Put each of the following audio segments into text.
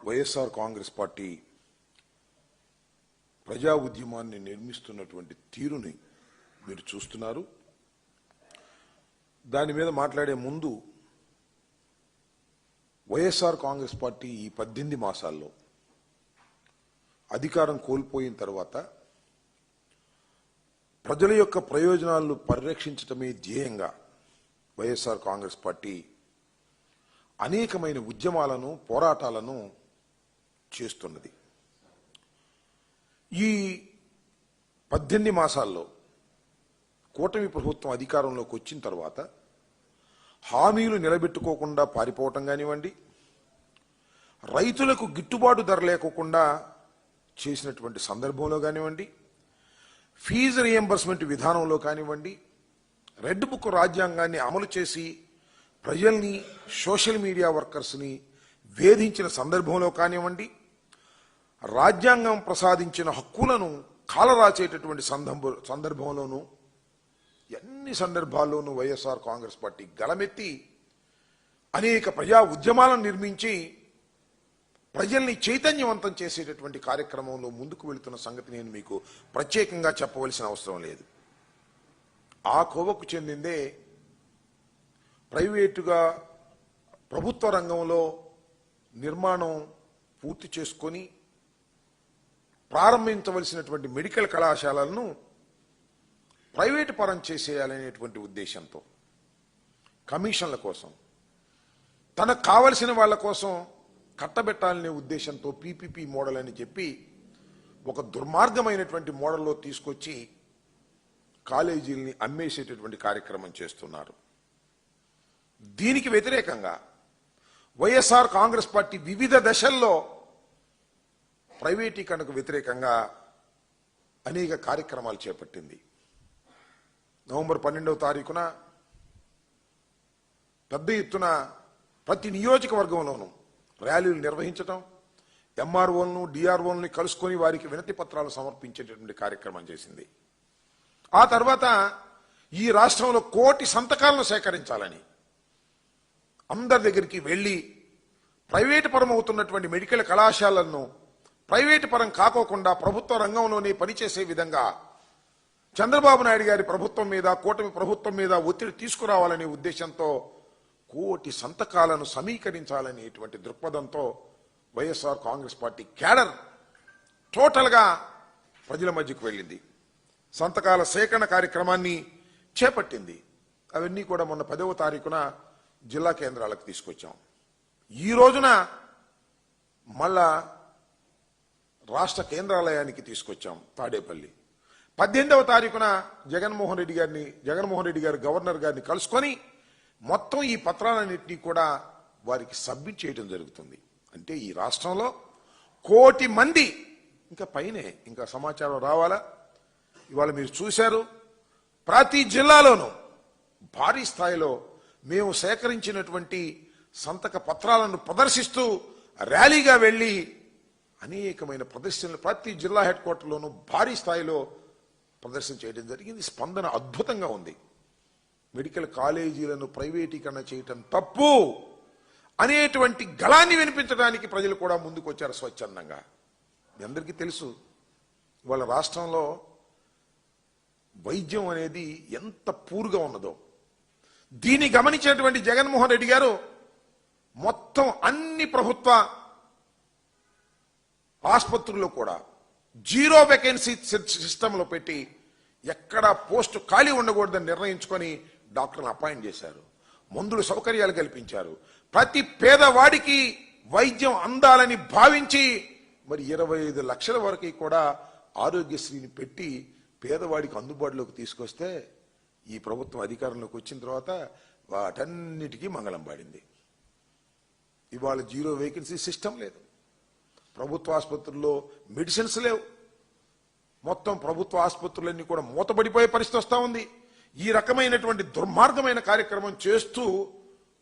YSR Congress party ప్రజా ఉద్యమాన్ని నిర్మిస్తున్నటువంటి తీరుని మీరు చూస్తున్నారు. దాని మీద మాట్లాడే ముందు వైఎస్ఆర్ కాంగ్రెస్ పార్టీ ఈ పద్దెనిమిది మాసాల్లో అధికారం కోల్పోయిన తర్వాత ప్రజల యొక్క ప్రయోజనాలను పరిరక్షించటమే ధ్యేయంగా వైఎస్ఆర్ కాంగ్రెస్ పార్టీ అనేకమైన ఉద్యమాలను పోరాటాలను చేస్తున్నది. ఈ పద్దెనిమిది మాసాల్లో కూటమి ప్రభుత్వం అధికారంలోకి వచ్చిన తర్వాత హామీలు నిలబెట్టుకోకుండా పారిపోవటం కానివ్వండి రైతులకు గిట్టుబాటు ధర లేకోకుండా చేసినటువంటి సందర్భంలో కానివ్వండి ఫీజు రియంబర్స్మెంట్ విధానంలో కానివ్వండి రెడ్ బుక్ రాజ్యాంగాన్ని అమలు చేసి ప్రజల్ని సోషల్ మీడియా వర్కర్స్ని వేధించిన సందర్భంలో కానివ్వండి రాజ్యాంగం ప్రసాదించిన హక్కులను కాలరాచేటటువంటి సందర్భ సందర్భంలోనూ ఎన్ని సందర్భాల్లోనూ వైఎస్ఆర్ కాంగ్రెస్ పార్టీ గలమెత్తి అనేక ప్రజా ఉద్యమాలను నిర్మించి ప్రజల్ని చైతన్యవంతం చేసేటటువంటి కార్యక్రమంలో ముందుకు వెళుతున్న సంగతి నేను మీకు ప్రత్యేకంగా చెప్పవలసిన అవసరం లేదు. ఆ కోవకు చెందిందే ప్రైవేటుగా ప్రభుత్వ రంగంలో నిర్మాణం పూర్తి చేసుకొని ప్రారంభించవలసినటువంటి మెడికల్ కళాశాలలను ప్రైవేటు పరం చేసేయాలనేటువంటి ఉద్దేశంతో కమిషన్ల కోసం తనకు కావలసిన వాళ్ళ కోసం కట్టబెట్టాలనే ఉద్దేశంతో పీపీపీ మోడల్ అని చెప్పి ఒక దుర్మార్గమైనటువంటి మోడల్లో తీసుకొచ్చి కాలేజీల్ని అమ్మేసేటటువంటి కార్యక్రమం చేస్తున్నారు. దీనికి వ్యతిరేకంగా వైఎస్ఆర్ కాంగ్రెస్ పార్టీ వివిధ దశల్లో ప్రైవేటీకరణకు వ్యతిరేకంగా అనేక కార్యక్రమాలు చేపట్టింది. నవంబర్ పన్నెండవ తారీఖున పెద్ద ఎత్తున ప్రతి నియోజకవర్గంలోనూ ర్యాలీలు నిర్వహించటం ఎంఆర్ఓలను డిఆర్ఓలను కలుసుకొని వారికి వినతి పత్రాలు సమర్పించేటటువంటి కార్యక్రమం చేసింది. ఆ తర్వాత ఈ రాష్ట్రంలో కోటి సంతకాలను సేకరించాలని అందరి దగ్గరికి వెళ్ళి ప్రైవేటు పరమవుతున్నటువంటి మెడికల్ కళాశాలలను ప్రైవేటు పరం కాకోకుండా ప్రభుత్వ రంగంలోనే పనిచేసే విధంగా చంద్రబాబు నాయుడు గారి ప్రభుత్వం మీద కూటమి ప్రభుత్వం మీద ఒత్తిడి తీసుకురావాలనే ఉద్దేశంతో కోటి సంతకాలను సమీకరించాలనేటువంటి దృక్పథంతో వైఎస్ఆర్ కాంగ్రెస్ పార్టీ క్యాడర్ టోటల్గా ప్రజల మధ్యకు వెళ్ళింది. సంతకాల సేకరణ కార్యక్రమాన్ని చేపట్టింది. అవన్నీ కూడా మొన్న పదవ తారీఖున జిల్లా కేంద్రాలకు తీసుకొచ్చాం. ఈ రోజున మళ్ళా రాష్ట్ర కేంద్రాలయానికి తీసుకొచ్చాం తాడేపల్లి. పద్దెనిమిదవ తారీఖున జగన్మోహన్ రెడ్డి గారిని జగన్మోహన్ రెడ్డి గారు గవర్నర్ గారిని కలుసుకొని మొత్తం ఈ పత్రాలన్నింటినీ కూడా వారికి సబ్మిట్ చేయడం జరుగుతుంది. అంటే ఈ రాష్ట్రంలో కోటి మంది ఇంకా పైనే ఇంకా సమాచారం రావాలా? ఇవాళ మీరు చూశారు ప్రతి జిల్లాలోనూ భారీ స్థాయిలో మేము సేకరించినటువంటి సంతక పత్రాలను ప్రదర్శిస్తూ ర్యాలీగా వెళ్ళి అనేకమైన ప్రదర్శనలు ప్రతి జిల్లా హెడ్ క్వార్టర్లోనూ భారీ స్థాయిలో ప్రదర్శన చేయడం జరిగింది. స్పందన అద్భుతంగా ఉంది. మెడికల్ కాలేజీలను ప్రైవేటీకరణ చేయటం తప్పు. అనేటువంటి గళాన్ని వినిపించడానికి ప్రజలు కూడా ముందుకు వచ్చారు స్వచ్ఛందంగా. మీ అందరికీ తెలుసు ఇవాళ రాష్ట్రంలో వైద్యం అనేది ఎంత పూరుగా ఉన్నదో. దీన్ని గమనించినటువంటి జగన్మోహన్ రెడ్డి గారు మొత్తం అన్ని ప్రభుత్వ ఆసుపత్రుల్లో కూడా జీరో వేకెన్సీ సిస్టంలో పెట్టి ఎక్కడ పోస్ట్ ఖాళీ ఉండకూడదని నిర్ణయించుకొని డాక్టర్లను అపాయింట్ చేశారు. మందులు సౌకర్యాలు కల్పించారు. ప్రతి పేదవాడికి వైద్యం అందాలని భావించి మరి ఇరవై ఐదు లక్షల వరకు కూడా ఆరోగ్యశ్రీని పెట్టి పేదవాడికి అందుబాటులోకి తీసుకొస్తే ఈ ప్రభుత్వం అధికారంలోకి వచ్చిన తర్వాత వాటన్నిటికీ మంగళం పాడింది. ఇవాళ జీరో వేకెన్సీ సిస్టమ్ లేదు. ప్రభుత్వ ఆసుపత్రుల్లో మెడిసిన్స్ లేవు. మొత్తం ప్రభుత్వ ఆసుపత్రులన్నీ కూడా మూతపడిపోయే పరిస్థితి వస్తూ ఉంది. ఈ రకమైనటువంటి దుర్మార్గమైన కార్యక్రమం చేస్తూ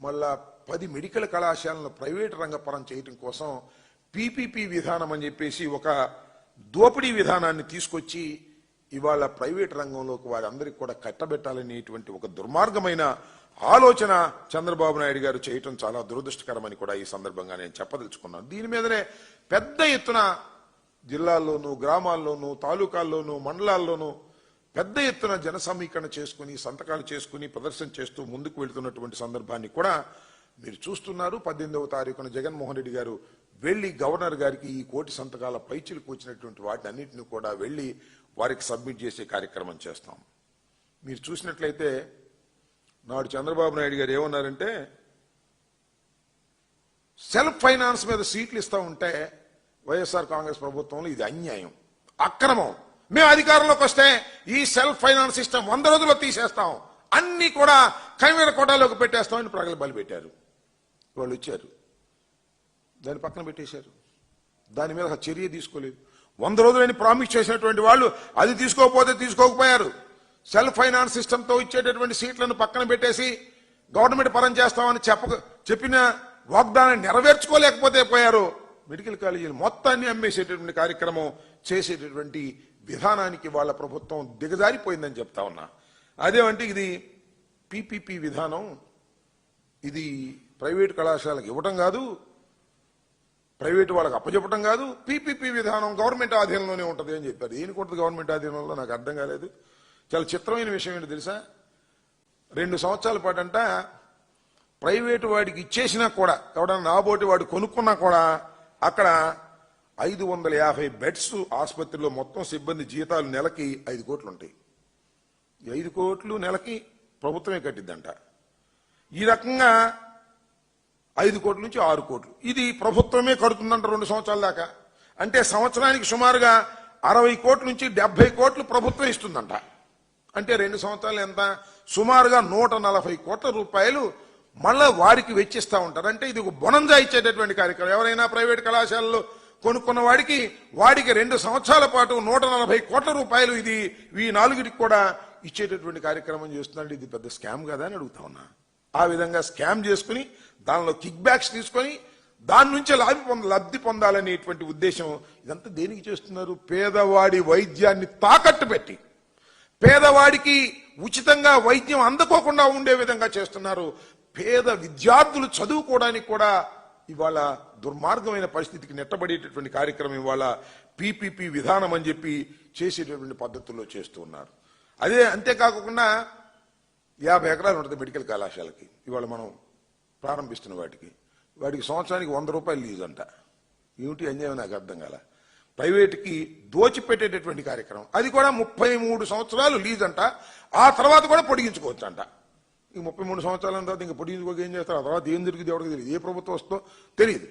మళ్ళా పది మెడికల్ కళాశాలను ప్రైవేట్ రంగపరం చేయటం కోసం పీపీపీ విధానం అని చెప్పేసి ఒక దోపిడీ విధానాన్ని తీసుకొచ్చి ఇవాళ ప్రైవేట్ రంగంలోకి వారందరికీ కూడా కట్టబెట్టాలనేటువంటి ఒక దుర్మార్గమైన ఆలోచన చంద్రబాబు నాయుడు గారు చేయటం చాలా దురదృష్టకరమని కూడా ఈ సందర్భంగా నేను చెప్పదలుచుకున్నాను. దీని మీదనే పెద్ద ఎత్తున జిల్లాల్లోనూ గ్రామాల్లోనూ తాలూకాల్లోనూ మండలాల్లోనూ పెద్ద ఎత్తున జన సమీకరణ చేసుకుని సంతకాలు చేసుకుని ప్రదర్శన చేస్తూ ముందుకు వెళ్తున్నటువంటి సందర్భాన్ని కూడా మీరు చూస్తున్నారు. పద్దెనిమిదవ తారీఖున జగన్మోహన్ రెడ్డి గారు వెళ్ళి గవర్నర్ గారికి ఈ కోటి సంతకాల పైచిలకు వచ్చినటువంటి వాటిని అన్నింటినీ కూడా వెళ్ళి వారికి సబ్మిట్ చేసే కార్యక్రమం చేస్తాం. మీరు చూసినట్లయితే నాడు చంద్రబాబు నాయుడు గారు ఏమన్నారంటే సెల్ఫ్ ఫైనాన్స్ మీద సీట్లు ఇస్తూ ఉంటే వైఎస్ఆర్ కాంగ్రెస్ ప్రభుత్వంలో ఇది అన్యాయం అక్రమం. మేము అధికారంలోకి వస్తే ఈ సెల్ఫ్ ఫైనాన్స్ సిస్టమ్ వంద రోజుల్లో తీసేస్తాం. అన్ని కూడా కైమేర కోటాలోకి పెట్టేస్తామని ప్రగల్భాలు పెట్టారు. వాళ్ళు ఇచ్చారు దాన్ని పక్కన పెట్టేశారు. దాని మీద చర్య తీసుకోలేదు. వంద రోజులని ప్రామిస్ చేసినటువంటి వాళ్ళు అది తీసుకోకపోతే తీసుకోకపోయారు. సెల్ఫ్ ఫైనాన్స్ సిస్టంతో ఇచ్చేటటువంటి సీట్లను పక్కన పెట్టేసి గవర్నమెంట్ పరం చేస్తామని చెప్ప చెప్పిన వాగ్దానాన్ని నెరవేర్చుకోలేకపోతే పోయారు. మెడికల్ కాలేజీలు మొత్తాన్ని అమ్మేసేటటువంటి కార్యక్రమం చేసేటటువంటి విధానానికి వాళ్ళ ప్రభుత్వం దిగజారిపోయిందని చెప్తా ఉన్నా. అదేమంటే ఇది పీపీపీ విధానం. ఇది ప్రైవేట్ కళాశాలకు ఇవ్వటం కాదు ప్రైవేట్ వాళ్ళకి అప్పచెప్పడం కాదు పీపీపీ విధానం గవర్నమెంట్ ఆధీనంలోనే ఉంటుంది అని చెప్పారు. ఏం కొట్టదు గవర్నమెంట్ ఆధీనంలో నాకు అర్థం కాలేదు. చాలా చిత్రమైన విషయం ఏంటి తెలుసా? రెండు సంవత్సరాల పాటు అంట ప్రైవేటు వాడికి ఇచ్చేసినా కూడా ఎవడన్నా నాబోటి వాడు కొనుక్కున్నా కూడా అక్కడ ఐదు వందల యాభై బెడ్స్ ఆసుపత్రిలో మొత్తం సిబ్బంది జీతాలు నెలకి ఐదు కోట్లు ఉంటాయి ఐదు కోట్లు నెలకి ప్రభుత్వమే కట్టిద్దంట. ఈ రకంగా ఐదు కోట్ల నుంచి ఆరు కోట్లు. ఇది ప్రభుత్వమే కడుతుందంట రెండు సంవత్సరాల దాకా. అంటే సంవత్సరానికి సుమారుగా అరవై కోట్ల నుంచి డెబ్బై కోట్లు ప్రభుత్వం ఇస్తుందంట. అంటే రెండు సంవత్సరాలు ఎంత? సుమారుగా నూట నలభై కోట్ల రూపాయలు మళ్ళా వారికి వెచ్చిస్తూ ఉంటారు. అంటే ఇది ఒక బొనంజా ఇచ్చేటటువంటి కార్యక్రమం. ఎవరైనా ప్రైవేట్ కళాశాలలో కొనుక్కున్న వాడికి వాడికి రెండు సంవత్సరాల పాటు నూట నలభై కోట్ల రూపాయలు ఇది ఈ నాలుగురికి కూడా ఇచ్చేటటువంటి కార్యక్రమం చేస్తున్నాడు ఇది పెద్ద స్కామ్ కదా అని అడుగుతా ఉన్నా. ఆ విధంగా స్కామ్ చేసుకుని దానిలో కిక్ బ్యాక్స్ తీసుకొని దాని నుంచి లాభి పొంద లబ్ధి పొందాలనేటువంటి ఉద్దేశం. ఇదంతా దేనికి చేస్తున్నారు? పేదవాడి వైద్యాన్ని తాకట్టు పెట్టి. పేదవాడికి ఉచితంగా వైద్యం అందుకోకుండా ఉండే విధంగా చేస్తున్నారు. పేద విద్యార్థులు చదువుకోవడానికి కూడా ఇవాళ దుర్మార్గమైన పరిస్థితికి నెట్టబడేటటువంటి కార్యక్రమం ఇవాళ పీపీపీ విధానం అని చెప్పి చేసేటటువంటి పద్ధతుల్లో చేస్తూ ఉన్నారు. అదే అంతేకాకుండా యాభై ఎకరాలు ఉంటుంది మెడికల్ కళాశాలకి. ఇవాళ మనం ప్రారంభిస్తున్న వాటికి. వాడికి సంవత్సరానికి వంద రూపాయలు లీజ్ అంట. ఏమిటి అన్యాయం నాకు అర్థం కాల. ప్రైవేట్కి దోచిపెట్టేటటువంటి కార్యక్రమం. అది కూడా ముప్పై మూడు సంవత్సరాలు లీజ్ అంట. ఆ తర్వాత కూడా పొడిగించుకోవచ్చు అంట. ఈ ముప్పై మూడు సంవత్సరాల తర్వాత ఇంకా పొడిగించుకోక ఏం చేస్తారు? ఆ తర్వాత ఏం జరిగింది ఎవరికి తెలియదు. ఏ ప్రభుత్వం వస్తుందో తెలియదు.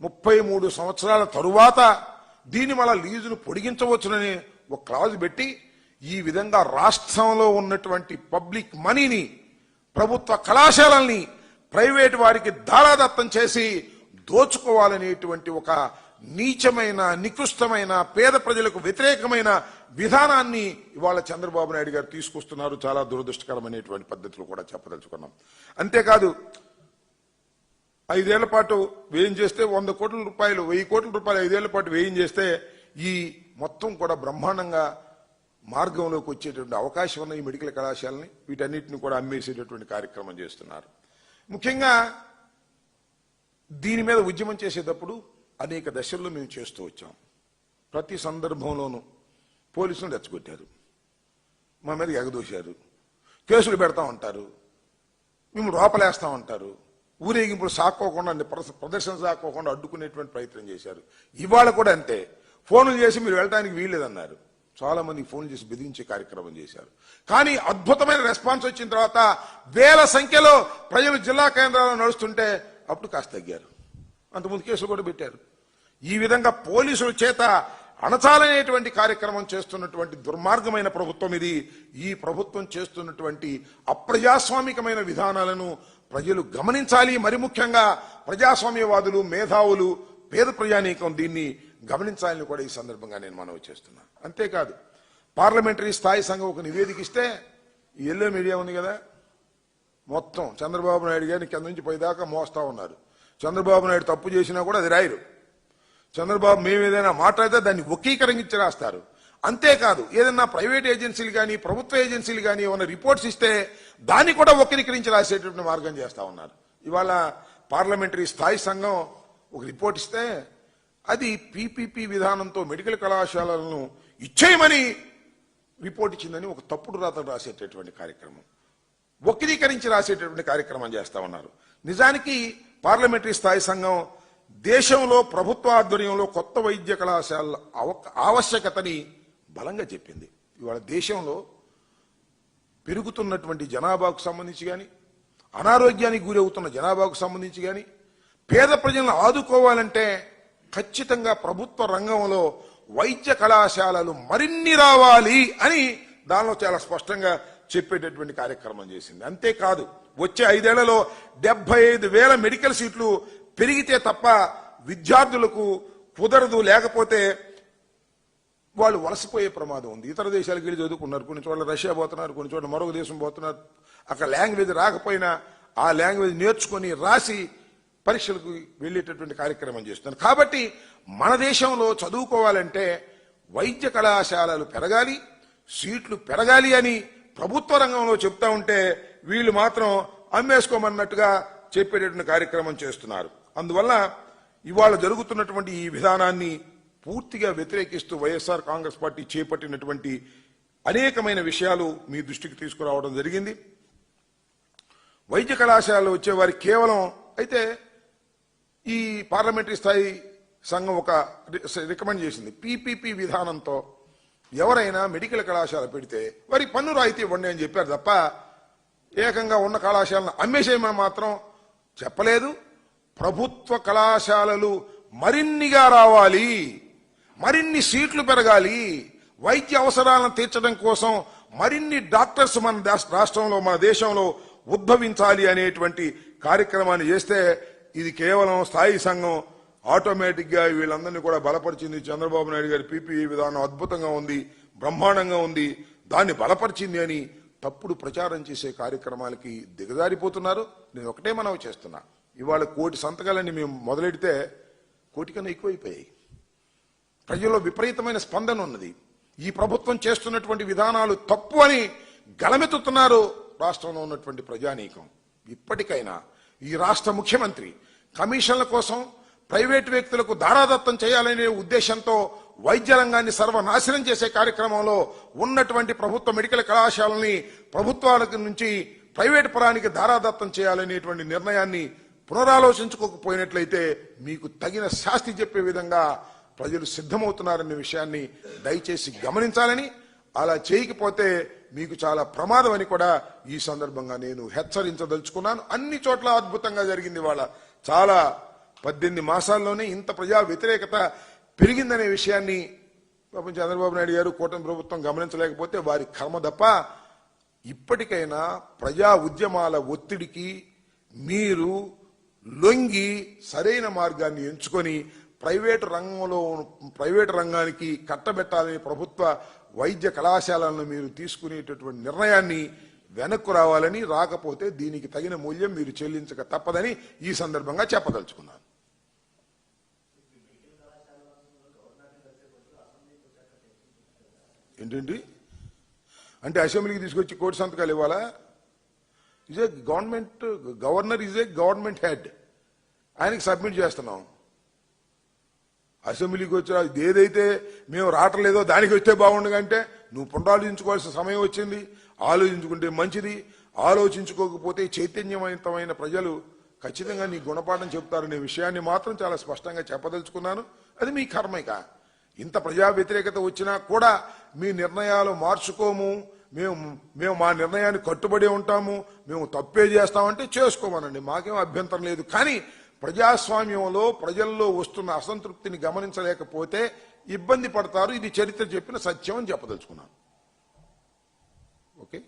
ముప్పై మూడు సంవత్సరాల తరువాత దీన్ని మళ్ళా లీజును పొడిగించవచ్చునని ఒక క్లాజ్ పెట్టి ఈ విధంగా రాష్ట్రంలో ఉన్నటువంటి పబ్లిక్ మనీని ప్రభుత్వ కళాశాలల్ని ప్రైవేట్ వారికి దారాదత్తం చేసి దోచుకోవాలనేటువంటి ఒక నీచమైన నికృష్టమైన పేద ప్రజలకు వ్యతిరేకమైన విధానాన్ని ఇవాళ చంద్రబాబు నాయుడు గారు తీసుకొస్తున్నారు. చాలా దురదృష్టకరమైనటువంటి పద్ధతులు కూడా చెప్పదలుచుకున్నాం. అంతేకాదు ఐదేళ్ళ పాటు వ్యయం చేస్తే వంద కోట్ల రూపాయలు వెయ్యి కోట్ల రూపాయలు ఐదేళ్ళ పాటు వ్యయం చేస్తే ఈ మొత్తం కూడా బ్రహ్మాండంగా మార్గంలోకి వచ్చేటువంటి అవకాశం ఉన్న ఈ మెడికల్ కళాశాలని వీటన్నిటిని కూడా అమ్మేసేటటువంటి కార్యక్రమం చేస్తున్నారు. ముఖ్యంగా దీని మీద ఉద్యమం చేసేటప్పుడు అనేక దశల్లో మేము చేస్తూ వచ్చాం. ప్రతి సందర్భంలోనూ పోలీసులు రెచ్చగొట్టారు. మా మీద ఎగదూశారు. కేసులు పెడతా ఉంటారు. మేము రోపలేస్తా ఉంటారు. ఊరేగింపులు సాక్కోకుండా ప్రదర్శన సాక్కోకుండా అడ్డుకునేటువంటి ప్రయత్నం చేశారు. ఇవాళ కూడా అంతే. ఫోన్లు చేసి మీరు వెళ్ళడానికి వీల్లేదన్నారు. చాలా మంది ఫోన్ చేసి బెదిరించే కార్యక్రమం చేశారు. కానీ అద్భుతమైన రెస్పాన్స్ వచ్చిన తర్వాత వేల సంఖ్యలో ప్రజలు జిల్లా కేంద్రాల్లో నడుస్తుంటే అప్పుడు కాస్త తగ్గారు. అంతకుముందు కేసులు కూడా పెట్టారు. ఈ విధంగా పోలీసుల చేత అణచాలనేటువంటి కార్యక్రమం చేస్తున్నటువంటి దుర్మార్గమైన ప్రభుత్వం ఇది. ఈ ప్రభుత్వం చేస్తున్నటువంటి అప్రజాస్వామికమైన విధానాలను ప్రజలు గమనించాలి. మరి ముఖ్యంగా ప్రజాస్వామ్యవాదులు మేధావులు పేద ప్రజానీకం దీన్ని గమనించాలని కూడా ఈ సందర్భంగా నేను మనవి చేస్తున్నా అంతేకాదు పార్లమెంటరీ స్థాయి సంఘం ఒక నివేదిక ఇస్తే ఈ ఎల్లో మీడియా ఉంది కదా మొత్తం చంద్రబాబు నాయుడు గారిని కింద నుంచి పోయేదాకా మోస్తా ఉన్నారు. చంద్రబాబు నాయుడు తప్పు చేసినా కూడా అది రాయరు. చంద్రబాబు మేము ఏదైనా మాట్లాడితే దాన్ని వక్రీకరించి రాస్తారు. అంతేకాదు ఏదన్నా ప్రైవేట్ ఏజెన్సీలు కానీ ప్రభుత్వ ఏజెన్సీలు కానీ ఏమైనా రిపోర్ట్స్ ఇస్తే దాన్ని కూడా వక్రీకరించి రాసేటువంటి మార్గం చేస్తా ఉన్నారు. ఇవాళ పార్లమెంటరీ స్థాయి సంఘం ఒక రిపోర్ట్ ఇస్తే అది పీపీపీ విధానంతో మెడికల్ కళాశాలలను ఇచ్చేయమని రిపోర్ట్ ఇచ్చిందని ఒక తప్పుడు రాత రాసేటటువంటి కార్యక్రమం. వక్రీకరించి రాసేటటువంటి కార్యక్రమం చేస్తా ఉన్నారు. నిజానికి పార్లమెంటరీ స్థాయి సంఘం దేశంలో ప్రభుత్వ ఆధ్వర్యంలో కొత్త వైద్య కళాశాల ఆవశ్యకతని బలంగా చెప్పింది. ఇవాళ దేశంలో పెరుగుతున్నటువంటి జనాభాకు సంబంధించి కానీ అనారోగ్యానికి గురి అవుతున్న జనాభాకు సంబంధించి కానీ పేద ప్రజలను ఆదుకోవాలంటే ఖచ్చితంగా ప్రభుత్వ రంగంలో వైద్య కళాశాలలు మరిన్ని రావాలి అని దానిలో చాలా స్పష్టంగా చెప్పేటటువంటి కార్యక్రమం చేసింది. అంతేకాదు వచ్చే ఐదేళ్ళలో డెబ్బై ఐదు వేల మెడికల్ సీట్లు పెరిగితే తప్ప విద్యార్థులకు కుదరదు లేకపోతే వాళ్ళు వలసపోయే ప్రమాదం ఉంది. ఇతర దేశాలకు వెళ్ళి చదువుకున్నారు కొన్ని చోట్ల రష్యా పోతున్నారు కొన్ని చోట్ల మరొక దేశం పోతున్నారు. అక్కడ లాంగ్వేజ్ రాకపోయినా ఆ లాంగ్వేజ్ నేర్చుకొని రాసి పరీక్షలకు వెళ్ళేటటువంటి కార్యక్రమం చేస్తున్నారు. కాబట్టి మన దేశంలో చదువుకోవాలంటే వైద్య కళాశాలలు పెరగాలి సీట్లు పెరగాలి అని ప్రభుత్వ రంగంలో చెప్తా ఉంటే వీళ్ళు మాత్రం అమ్మేసుకోమన్నట్టుగా చెప్పేటటువంటి కార్యక్రమం చేస్తున్నారు. అందువల్ల ఇవాళ జరుగుతున్నటువంటి ఈ విధానాన్ని పూర్తిగా వ్యతిరేకిస్తూ వైఎస్ఆర్ కాంగ్రెస్ పార్టీ చేపట్టినటువంటి అనేకమైన విషయాలు మీ దృష్టికి తీసుకురావడం జరిగింది. వైద్య కళాశాలలో వచ్చేవారి కేవలం అయితే ఈ పార్లమెంటరీ స్థాయి సంఘం ఒక రికమెండ్ చేసింది. పీపీపీ విధానంతో ఎవరైనా మెడికల్ కళాశాల పెడితే వారి పన్ను రాయితీ ఇవ్వండి అని చెప్పారు తప్ప ఏకంగా ఉన్న కళాశాలను అమ్మేసేయమని మాత్రం చెప్పలేదు. ప్రభుత్వ కళాశాలలు మరిన్నిగా రావాలి మరిన్ని సీట్లు పెరగాలి వైద్య అవసరాలను తీర్చడం కోసం మరిన్ని డాక్టర్స్ మన దేశ- రాష్ట్రంలో మన దేశంలో ఉద్భవించాలి అనేటువంటి కార్యక్రమాన్ని చేస్తే ఇది కేవలం స్థాయి సంఘం ఆటోమేటిక్గా వీళ్ళందరినీ కూడా బలపరిచింది చంద్రబాబు నాయుడు గారి పీపీ విధానం అద్భుతంగా ఉంది బ్రహ్మాండంగా ఉంది. దాన్ని బలపరిచింది అని తప్పుడు ప్రచారం చేసే కార్యక్రమాలకి దిగజారిపోతున్నారు. నేను ఒకటే మనవి చేస్తున్నా. ఇవాళ కోటి సంతకాలని మేము మొదలెడితే కోటి కన్నా ఎక్కువైపోయాయి. ప్రజల్లో విపరీతమైన స్పందన ఉన్నది. ఈ ప్రభుత్వం చేస్తున్నటువంటి విధానాలు తప్పు అని గలమెత్తుతున్నారు రాష్ట్రంలో ఉన్నటువంటి ప్రజానీకం. ఇప్పటికైనా ఈ రాష్ట్ర ముఖ్యమంత్రి కమిషన్ల కోసం ప్రైవేటు వ్యక్తులకు దారాదత్తం చేయాలనే ఉద్దేశంతో వైద్య రంగాన్ని సర్వనాశనం చేసే కార్యక్రమంలో ఉన్నటువంటి ప్రభుత్వ మెడికల్ కళాశాలని ప్రభుత్వాలకు నుంచి ప్రైవేటు పరానికి దారాదత్తం చేయాలనేటువంటి నిర్ణయాన్ని పునరాలోచించుకోకపోయినట్లయితే మీకు తగిన శాస్తి చెప్పే విధంగా ప్రజలు సిద్ధమవుతున్నారనే విషయాన్ని దయచేసి గమనించాలని అలా చేయకపోతే మీకు చాలా ప్రమాదం అని కూడా ఈ సందర్భంగా నేను హెచ్చరించదలుచుకున్నాను. అన్ని చోట్ల అద్భుతంగా జరిగింది వాళ్ళ చాలా పద్దెనిమిది మాసాల్లోనే ఇంత ప్రజా వ్యతిరేకత పెరిగిందనే విషయాన్ని పాపం చంద్రబాబు నాయుడు గారు కూటమి ప్రభుత్వం గమనించలేకపోతే వారి కర్మ తప్ప ఇప్పటికైనా ప్రజా ఉద్యమాల ఒత్తిడికి మీరు లొంగి సరైన మార్గాన్ని ఎంచుకొని ప్రైవేటు రంగంలో ప్రైవేటు రంగానికి కట్టబెట్టాలని ప్రభుత్వ వైద్య కళాశాలను మీరు తీసుకునేటటువంటి నిర్ణయాన్ని వెనక్కు రావాలని రాకపోతే దీనికి తగిన మూల్యం మీరు చెల్లించక తప్పదని ఈ సందర్భంగా చెప్పదలుచుకున్నాను. ఏంటండి? అంటే అసెంబ్లీకి తీసుకొచ్చి కోటి సంతకాలు ఇవ్వాలా? Is a government governor is a government head. ఆయనకి సబ్మిట్ చేస్తున్నాం. అసెంబ్లీకి వచ్చి ఏదైతే మేము రావట్లేదో దానికి వస్తే బాగుండగంటే నువ్వు పునరాలోచించుకోవాల్సిన సమయం వచ్చింది. ఆలోచించుకుంటే మంచిది. ఆలోచించుకోకపోతే చైతన్యవంతమైన ప్రజలు ఖచ్చితంగా నీ గుణపాఠం చెప్తారనే విషయాన్ని మాత్రం చాలా స్పష్టంగా చెప్పదలుచుకున్నాను. అది మీ కర్మైక ఇంత ప్రజా వ్యతిరేకత వచ్చినా కూడా మీ నిర్ణయాలు మార్చుకోము. మేము మేము మా నిర్ణయాన్ని కట్టుబడి ఉంటాము. మేము తప్పే చేస్తామంటే చేసుకోమనండి. మాకేం అభ్యంతరం లేదు. కానీ ప్రజాస్వామ్యంలో ప్రజల్లో వస్తున్న అసంతృప్తిని గమనించలేకపోతే ఇబ్బంది పడతారు ఇది చరిత్ర చెప్పిన సత్యం అని చెప్పదలుచుకున్నాను. ఓకే?